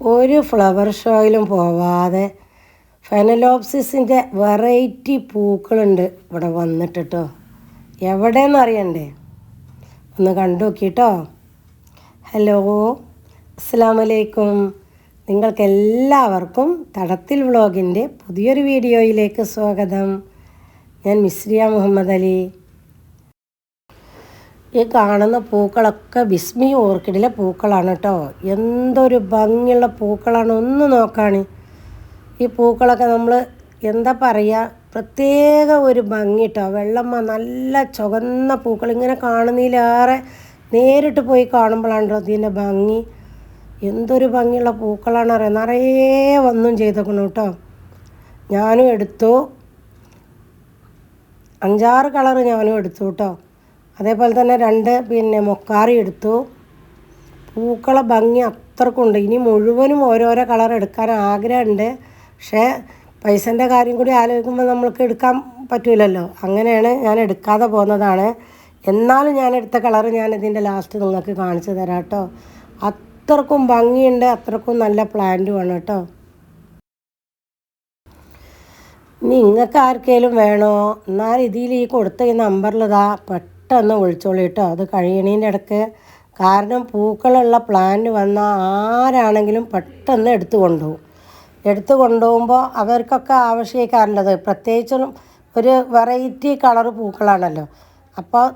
ഒരു ഫ്ലവർ ഷോയിലും പോവാതെ ഫെനലോപ്സിസിന്റെ വെറൈറ്റി പൂക്കളുണ്ട് ഇവിടെ വന്നിട്ട് കേട്ടോ എവിടെയെന്ന് അറിയണ്ടേ? ഒന്ന് കണ്ടു നോക്കിട്ടോ ഹലോ അസ്സാം വലൈക്കും നിങ്ങൾക്ക് എല്ലാവർക്കും തടത്തിൽ വ്ളോഗിന്റെ പുതിയൊരു വീഡിയോയിലേക്ക് സ്വാഗതം. ഞാൻ മിസ്രിയ മുഹമ്മദ് അലി. ഈ കാണുന്ന പൂക്കളൊക്കെ വിസ്മി ഓർക്കിഡിലെ പൂക്കളാണ് കേട്ടോ. എന്തൊരു ഭംഗിയുള്ള പൂക്കളാണ്. ഒന്ന് നോക്കാണ്. ഈ പൂക്കളൊക്കെ നമ്മൾ എന്താ പറയുക പ്രത്യേക ഒരു ഭംഗി കേട്ടോ. വെള്ളമ്മ നല്ല ചുവന്ന പൂക്കൾ. ഇങ്ങനെ കാണുന്നതിലേറെ നേരിട്ട് പോയി കാണുമ്പോഴാണല്ലോ ഇതിന്റെ ഭംഗി. എന്തൊരു ഭംഗിയുള്ള പൂക്കളാണ് അറിയാം? നിറയെ വന്നും ചെയ്തേക്കണം കേട്ടോ. ഞാനും എടുത്തു. അഞ്ചാറ് കളർ ഞാനും എടുത്തു കേട്ടോ. അതേപോലെ തന്നെ രണ്ട് പിന്നെ മൊക്കാറി എടുത്തു. പൂക്കളെ ഭംഗി അത്രക്കുണ്ട്. ഇനി മുഴുവനും ഓരോരോ കളർ എടുക്കാൻ ആഗ്രഹമുണ്ട്. പക്ഷേ പൈസന്റെ കാര്യം കൂടി ആലോചിക്കുമ്പോൾ നമ്മൾക്ക് എടുക്കാൻ പറ്റില്ലല്ലോ അങ്ങനെയാണ് ഞാൻ എടുക്കാതെ പോകുന്നതാണ്. എന്നാലും ഞാൻ എടുത്ത കളർ ഞാൻ ഇതിന്റെ ലാസ്റ്റ് നിങ്ങൾക്ക് കാണിച്ചു തരാം കേട്ടോ. അത്രക്കും ഭംഗിയുണ്ട്. അത്രക്കും നല്ല പ്ലാന്റുമാണ് കേട്ടോ. നിങ്ങൾക്ക് ആർക്കെങ്കിലും വേണോ? എന്നാൽ ഇതിൽ ഈ കൊടുത്ത ഈ നമ്പറിലിതാ പെട്ടെന്ന് വിളിച്ചോളൂ കേട്ടോ. അത് കഴിയണേന്റെ ഇടയ്ക്ക്. കാരണം പൂക്കളുള്ള പ്ലാന്റ് വന്ന ആരാണെങ്കിലും പെട്ടെന്ന് എടുത്തു കൊണ്ടുപോകും. എടുത്തു കൊണ്ടുപോകുമ്പോൾ അവർക്കൊക്കെ ആവശ്യക്കാരുള്ളത്. പ്രത്യേകിച്ചും ഒരു വെറൈറ്റി കളർ പൂക്കളാണല്ലോ. അപ്പോൾ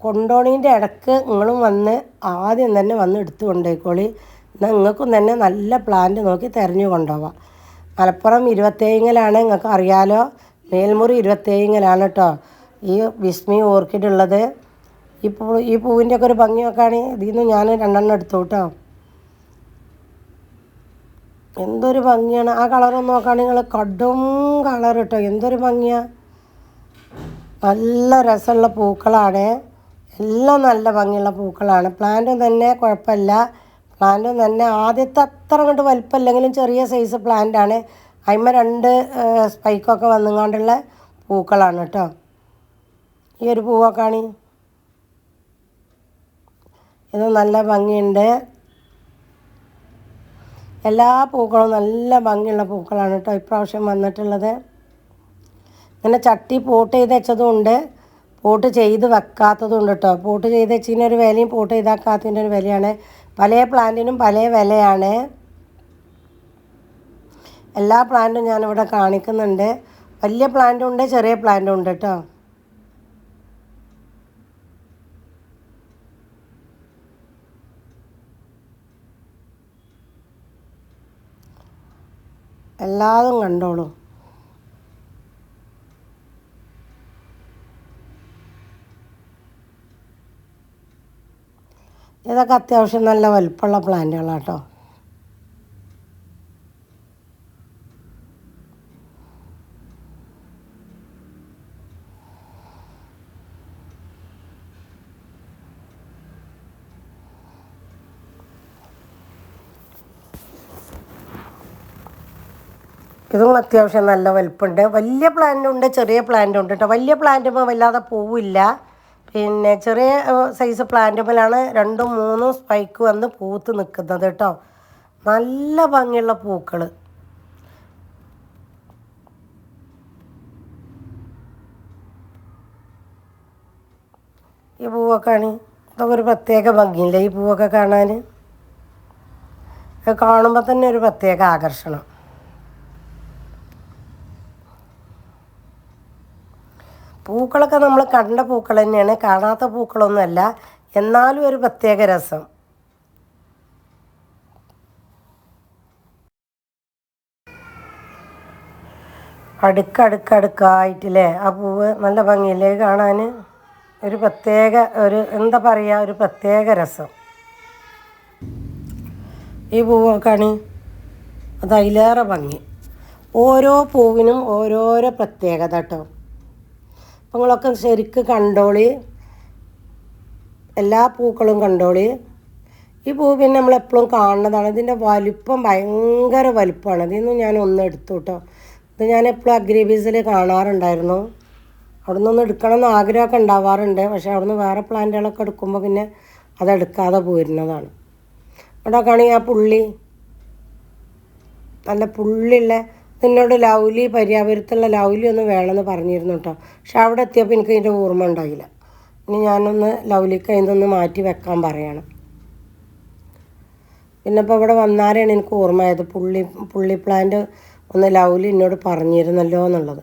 കൊണ്ടോണീന്റെ ഇടയ്ക്ക് നിങ്ങളും വന്ന് ആദ്യം തന്നെ വന്ന് എടുത്തു കൊണ്ടേക്കോളി എന്നാൽ നിങ്ങൾക്കും തന്നെ നല്ല പ്ലാന്റ് നോക്കി തിരഞ്ഞു കൊണ്ടുപോവാം. മലപ്പുറം ഇരുപത്തേഴിങ്ങലാണ്. നിങ്ങൾക്ക് അറിയാലോ. മേൽമുറി ഇരുപത്തേഴിങ്ങലാണ് കേട്ടോ. ഈ വിസ്മി ഓർക്കിഡ് ഉള്ളത് ഈ പൂ ഈ പൂവിന്റെ ഒക്കെ ഒരു ഭംഗി നോക്കുകയാണെങ്കിൽ ഇതിൽ നിന്ന് ഞാൻ രണ്ടെണ്ണം എടുത്തു കേട്ടോ. എന്തൊരു ഭംഗിയാണ്. ആ കളറൊന്ന് നോക്കുകയാണെങ്കിൽ കടും കളർ കേട്ടോ. എന്തൊരു ഭംഗിയാണ് നല്ല രസമുള്ള പൂക്കളാണ്. എല്ലാം നല്ല ഭംഗിയുള്ള പൂക്കളാണ്. പ്ലാന്റും തന്നെ കുഴപ്പമില്ല. പ്ലാന്റും തന്നെ ആദ്യത്തെ അത്ര കണ്ട് വലിപ്പമില്ലെങ്കിലും ചെറിയ സൈസ് പ്ലാന്റാണ് അതിന്മേൽ രണ്ട് സ്പൈക്കൊക്കെ വന്നുകൊണ്ടുള്ള പൂക്കളാണ് കേട്ടോ. ഈ ഒരു പൂവാക്കാണി ഇത് നല്ല ഭംഗിയുണ്ട്. എല്ലാ പൂക്കളും നല്ല ഭംഗിയുള്ള പൂക്കളാണ് കേട്ടോ ഇപ്രാവശ്യം വന്നിട്ടുള്ളത്. ഇങ്ങനെ ചട്ടി പോട്ട് ചെയ്ത് വെച്ചതും ഉണ്ട് പോട്ട് ചെയ്ത് വെക്കാത്തതും ഉണ്ട് കേട്ടോ. പോട്ട് ചെയ്ത് വെച്ചതിന്റെ ഒരു വിലയും പോട്ട് ചെയ്താക്കാത്തതിന്റെ ഒരു വിലയാണ്. പല പ്ലാന്റിനും പല വിലയാണ്. എല്ലാ പ്ലാന്റും ഞാനിവിടെ കാണിക്കുന്നുണ്ട്. വലിയ പ്ലാന്റും ഉണ്ട് ചെറിയ പ്ലാന്റും ഉണ്ട് കേട്ടോ. എല്ലാതും കണ്ടോളൂ. ഇതൊക്കെ അത്യാവശ്യം നല്ല വലുപ്പമുള്ള പ്ലാന്റുകളാണ് കേട്ടോ ഇതും അത്യാവശ്യം നല്ല വലുപ്പമുണ്ട് വലിയ പ്ലാന്റുണ്ട് ചെറിയ പ്ലാന്റുണ്ട് കേട്ടോ വലിയ പ്ലാന്റുമ്പോൾ വല്ലാതെ പൂവില്ല. പിന്നെ ചെറിയ സൈസ് പ്ലാന്റുമ്പോഴാണ് രണ്ടും മൂന്നും സ്പൈക്ക് വന്ന് പൂത്ത് നിൽക്കുന്നത് കേട്ടോ നല്ല ഭംഗിയുള്ള പൂക്കൾ ഈ പൂവൊക്കെ ആണ്. ഇതൊക്കെ ഒരു പ്രത്യേക ഭംഗിയില്ല ഈ പൂവൊക്കെ കാണാൻ കാണുമ്പോൾ തന്നെ ഒരു പ്രത്യേക ആകർഷണം. പൂക്കളൊക്കെ നമ്മൾ കണ്ട പൂക്കൾ തന്നെയാണ്. കാണാത്ത പൂക്കളൊന്നുമല്ല. എന്നാലും ഒരു പ്രത്യേക രസം. അടുക്കടുക്കടുക്കായിട്ടില്ലേ? ആ പൂവ് നല്ല ഭംഗിയില്ലേ? കാണാൻ ഒരു പ്രത്യേക ഒരു എന്താ പറയുക ഒരു പ്രത്യേക രസം. ഈ പൂവൊക്കെയാണ് അത് അതിലേറെ ഭംഗി. ഓരോ പൂവിനും ഓരോരോ പ്രത്യേകത കേട്ടോ. നിങ്ങളൊക്കെ ശരിക്ക് കണ്ടോളി. എല്ലാ പൂക്കളും കണ്ടോളി. ഈ പൂ പിന്നെ നമ്മളെപ്പോഴും കാണുന്നതാണ്. ഇതിന്റെ വലിപ്പം ഭയങ്കര വലിപ്പമാണ്. ഇതിന്ന് ഞാൻ ഒന്ന് എടുത്തു കേട്ടോ ഇത് ഞാൻ എപ്പോഴും അഗ്രിബീസിൽ കാണാറുണ്ടായിരുന്നു. അവിടെ നിന്നൊന്ന് എടുക്കണം എന്ന് ആഗ്രഹമൊക്കെ ഉണ്ടാവാറുണ്ട്. പക്ഷേ അവിടെ നിന്ന് വേറെ പ്ലാന്റുകളൊക്കെ എടുക്കുമ്പോൾ പിന്നെ അതെടുക്കാതെ പോയിരുന്നതാണ്. അവിടെ കാണി ആ പുള്ളി നല്ല പുള്ളിയുള്ള നിന്നോട് ലൗലി പര്യാപരത്തുള്ള ലൗലി ഒന്ന് വേണമെന്ന് പറഞ്ഞിരുന്നു കേട്ടോ പക്ഷെ അവിടെ എത്തിയപ്പോൾ എനിക്ക് ഇതിന്റെ ഓർമ്മ ഉണ്ടായില്ല. ഇനി ഞാനൊന്ന് ലൗലിക്ക് അതിന്റെ മാറ്റി വെക്കാൻ പറയണം. പിന്നെ ഇപ്പോൾ ഇവിടെ വന്നാലാണ് എനിക്ക് ഓർമ്മയായത് പുള്ളി പുള്ളി പ്ലാന്റ് ഒന്ന് ലൗലി എന്നോട് പറഞ്ഞിരുന്നല്ലോ എന്നുള്ളത്.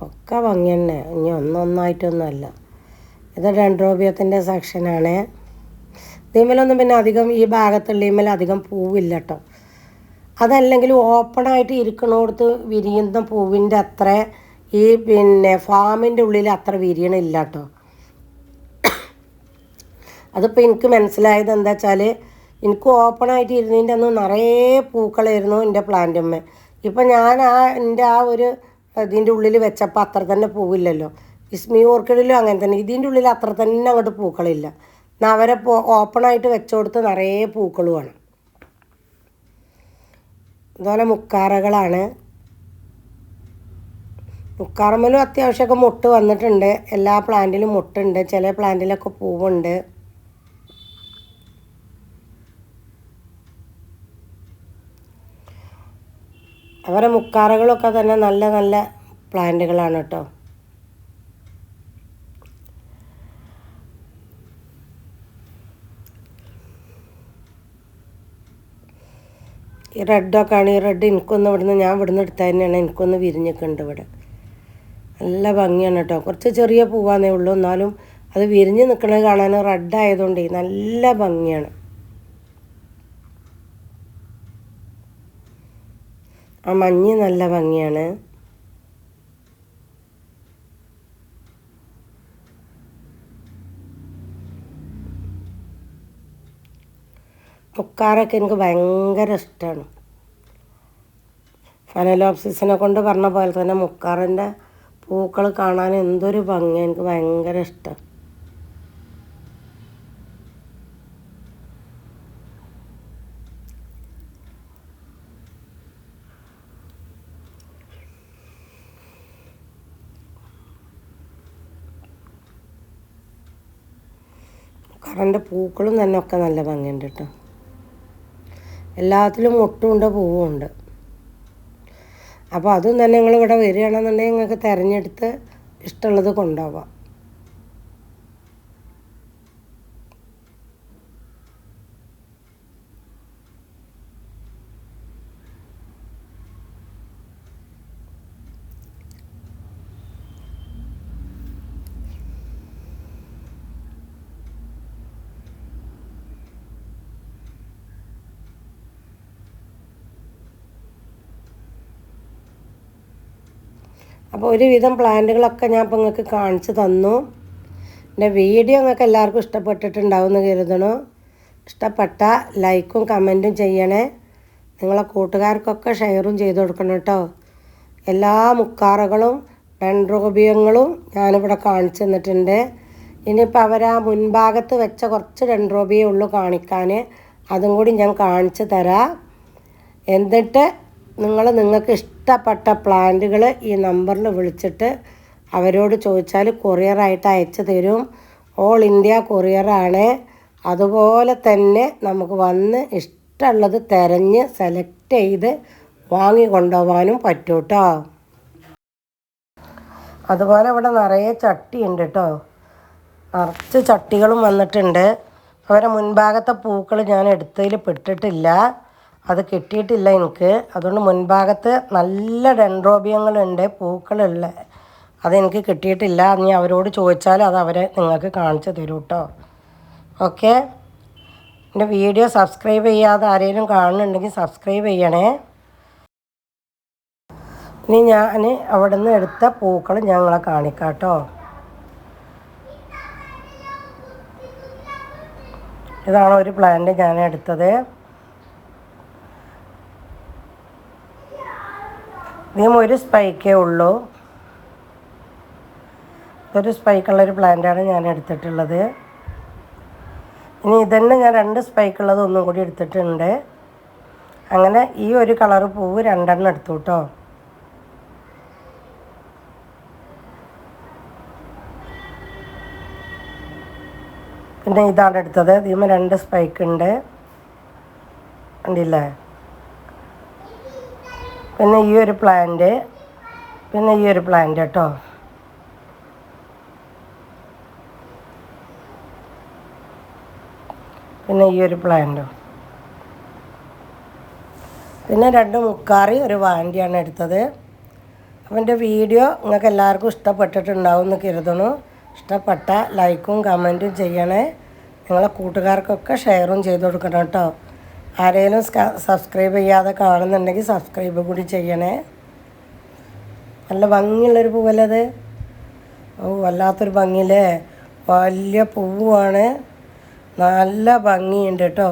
ഒക്കെ ഭംഗി തന്നെ. ഇനി ഒന്നൊന്നായിട്ടൊന്നുമല്ല ഇത് ഡെൻഡ്രോബിയത്തിന്റെ സെക്ഷനാണ് ഇതിമേലൊന്നും പിന്നെ അധികം ഈ ഭാഗത്തുള്ള ഇമേൽ അധികം പൂവില്ല കേട്ടോ അതല്ലെങ്കിൽ ഓപ്പണായിട്ട് ഇരിക്കണോടത്ത് വിരിയുന്ന പൂവിന്റെ അത്ര ഈ പിന്നെ ഫാമിന്റെ ഉള്ളിൽ അത്ര വിരിയണില്ല കേട്ടോ അതിപ്പോൾ എനിക്ക് മനസ്സിലായത് എന്താ വെച്ചാൽ എനിക്ക് ഓപ്പണായിട്ട് ഇരുന്നതിന്റെ അന്ന് നിറയെ പൂക്കളായിരുന്നു എന്റെ പ്ലാന്റമ്മ ഇപ്പം ഞാൻ ആ എന്റെ ആ ഒരു ഇതിന്റെ ഉള്ളിൽ വെച്ചപ്പോൾ അത്ര തന്നെ പൂവില്ലല്ലോ. ഇസ്മി ഓർക്കിഡിലും അങ്ങനെ തന്നെ. ഇതിന്റെ ഉള്ളിൽ അത്ര തന്നെ അങ്ങോട്ട് പൂക്കളില്ല. നവരെ പോ ഓപ്പണായിട്ട് വെച്ചുകൊടുത്ത് നിറയെ പൂക്കളുമാണ് അതുപോലെ മുക്കാറകളാണ്. മുക്കാറമ്മലും അത്യാവശ്യമൊക്കെ മുട്ട് വന്നിട്ടുണ്ട്. എല്ലാ പ്ലാന്റിലും മുട്ടുണ്ട്. ചില പ്ലാന്റിലൊക്കെ പൂവുണ്ട്. അവരെ മുക്കാറുകളൊക്കെ തന്നെ നല്ല നല്ല പ്ലാന്റുകളാണ് കേട്ടോ. ഈ റെഡൊക്കെ ആണ് ഈ റെഡ് എനിക്കൊന്ന് ഇവിടുന്ന് ഞാൻ ഇവിടുന്ന് എടുത്ത തന്നെയാണ് എനിക്കൊന്ന് വിരിഞ്ഞിട്ടുണ്ട് ഇവിടെ. നല്ല ഭംഗിയാണ് കേട്ടോ. കുറച്ച് ചെറിയ പൂവാന്നേ ഉള്ളൂ എന്നാലും അത് വിരിഞ്ഞ് നിൽക്കുന്നത് കാണാൻ റെഡ് ആയതുകൊണ്ട് നല്ല ഭംഗിയാണ്. ആ മഞ്ഞ് നല്ല ഭംഗിയാണ്. മുക്കാറൊക്കെ എനിക്ക് ഭയങ്കര ഇഷ്ടമാണ് ഫനലോപ്സിസിനെ കൊണ്ട് പറഞ്ഞ പോലെ തന്നെ മുക്കാറിന്റെ പൂക്കൾ കാണാൻ എന്തൊരു ഭംഗി എനിക്ക് ഭയങ്കര ഇഷ്ടം. മുക്കാറിന്റെ പൂക്കളും തന്നെ ഒക്കെ നല്ല ഭംഗിയുണ്ട് കേട്ടോ എല്ലാത്തിലും മുട്ടുമുണ്ട് പൂവുമുണ്ട് അപ്പോൾ അതും തന്നെ നിങ്ങൾ ഇവിടെ വരികയാണെന്നുണ്ടെങ്കിൽ നിങ്ങൾക്ക് തിരഞ്ഞെടുത്ത് ഇഷ്ടമുള്ളത് കൊണ്ടുപോവാം. അപ്പോൾ ഒരുവിധം പ്ലാന്റുകളൊക്കെ ഞാൻ ഇപ്പോൾ നിങ്ങൾക്ക് കാണിച്ചു തന്നു. എന്റെ വീഡിയോ നിങ്ങൾക്ക് എല്ലാവർക്കും ഇഷ്ടപ്പെട്ടിട്ടുണ്ടാവും എന്ന് കരുതണു. ഇഷ്ടപ്പെട്ട ലൈക്കും കമന്റും ചെയ്യണേ. നിങ്ങളെ കൂട്ടുകാർക്കൊക്കെ ഷെയറും ചെയ്ത് കൊടുക്കണം കേട്ടോ. എല്ലാ മുക്കാറുകളും ഡെൻഡ്രോബിയങ്ങളും ഞാനിവിടെ കാണിച്ചു തന്നിട്ടുണ്ട്. ഇനിയിപ്പോൾ അവർ ആ മുൻഭാഗത്ത് വെച്ച കുറച്ച് ഡെൻഡ്രോബിയേ ഉള്ളൂ കാണിക്കാൻ. അതും കൂടി ഞാൻ കാണിച്ചു തരാം. എന്നിട്ട് നിങ്ങൾ നിങ്ങൾക്ക് ഇഷ്ടപ്പെട്ട പ്ലാന്റുകൾ ഈ നമ്പറിൽ വിളിച്ചിട്ട് അവരോട് ചോദിച്ചാൽ കൊറിയറായിട്ട് അയച്ചു തരും. ഓൾ ഇന്ത്യ കൊറിയറാണ്. അതുപോലെ തന്നെ നമുക്ക് വന്ന് ഇഷ്ടമുള്ളത് തിരഞ്ഞ് സെലക്ട് ചെയ്ത് വാങ്ങി കൊണ്ടുപോകാനും പറ്റും കേട്ടോ അതുപോലെ ഇവിടെ നിറയെ ചട്ടി ഉണ്ട് കേട്ടോ നിറച്ച് ചട്ടികളും വന്നിട്ടുണ്ട്. അവരെ മുൻഭാഗത്തെ പൂക്കൾ ഞാൻ എടുത്തതിൽ പെട്ടിട്ടില്ല. അത് കിട്ടിയിട്ടില്ല എനിക്ക്. അതുകൊണ്ട് മുൻഭാഗത്ത് നല്ല ഡെൻഡ്രോബിയങ്ങളുണ്ട് പൂക്കളുള്ള അതെനിക്ക് കിട്ടിയിട്ടില്ല. നീ അവരോട് ചോദിച്ചാൽ അത് അവരെ നിങ്ങൾക്ക് കാണിച്ചു തരും കേട്ടോ ഓക്കെ? എന്റെ വീഡിയോ സബ്സ്ക്രൈബ് ചെയ്യാതെ ആരെങ്കിലും കാണുന്നുണ്ടെങ്കിൽ സബ്സ്ക്രൈബ് ചെയ്യണേ. ഇനി ഞാൻ അവിടെ നിന്ന് എടുത്ത പൂക്കൾ ഞങ്ങളെ കാണിക്കാം കേട്ടോ ഇതാണ് ഒരു പ്ലാന്റ് ഞാൻ എടുത്തത്. ഇതിനും ഒരു സ്പൈക്കേ ഉള്ളൂ. ഒരു സ്പൈക്കുള്ളൊരു പ്ലാന്റാണ് ഞാൻ എടുത്തിട്ടുള്ളത്. ഇനി ഇതന്നെ ഞാൻ രണ്ട് സ്പൈക്കുള്ളത് ഒന്നും കൂടി എടുത്തിട്ടുണ്ട്. അങ്ങനെ ഈ ഒരു കളറ് പൂവ് രണ്ടെണ്ണം എടുത്തു കേട്ടോ പിന്നെ ഇതാണ് എടുത്തത്. ഇതിന് രണ്ട് സ്പൈക്ക് ഉണ്ട്. കണ്ടില്ലേ? പിന്നെ ഈ ഒരു പ്ലാന്റ് പിന്നെ ഈ ഒരു പ്ലാന്റ് കേട്ടോ പിന്നെ ഈ ഒരു പ്ലാന്റോ പിന്നെ രണ്ട് മുക്കാറി ഒരു വാണ്ടിയാണ് എടുത്തത്. അപ്പം എന്റെ വീഡിയോ നിങ്ങൾക്ക് എല്ലാവർക്കും ഇഷ്ടപ്പെട്ടിട്ടുണ്ടാവും എന്ന് കരുതണു ഇഷ്ടപ്പെട്ട ലൈക്കും കമന്റും ചെയ്യണേ. നിങ്ങളെ കൂട്ടുകാർക്കൊക്കെ ഷെയറും ചെയ്ത് കൊടുക്കണം കേട്ടോ ആരെങ്കിലും സബ്സ്ക്രൈബ് ചെയ്യാതെ കാണുന്നുണ്ടെങ്കിൽ സബ്സ്ക്രൈബ് കൂടി ചെയ്യണേ. നല്ല ഭംഗിയുള്ളൊരു പൂവല്ലത് ഓ വല്ലാത്തൊരു ഭംഗിയില്ലേ? വലിയ പൂവാണ്. നല്ല ഭംഗിയുണ്ട് കേട്ടോ.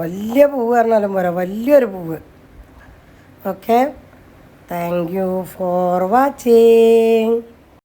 വലിയ പൂവ് പറഞ്ഞാലും പോരാ വലിയൊരു പൂവ്. Okay? Thank you for watching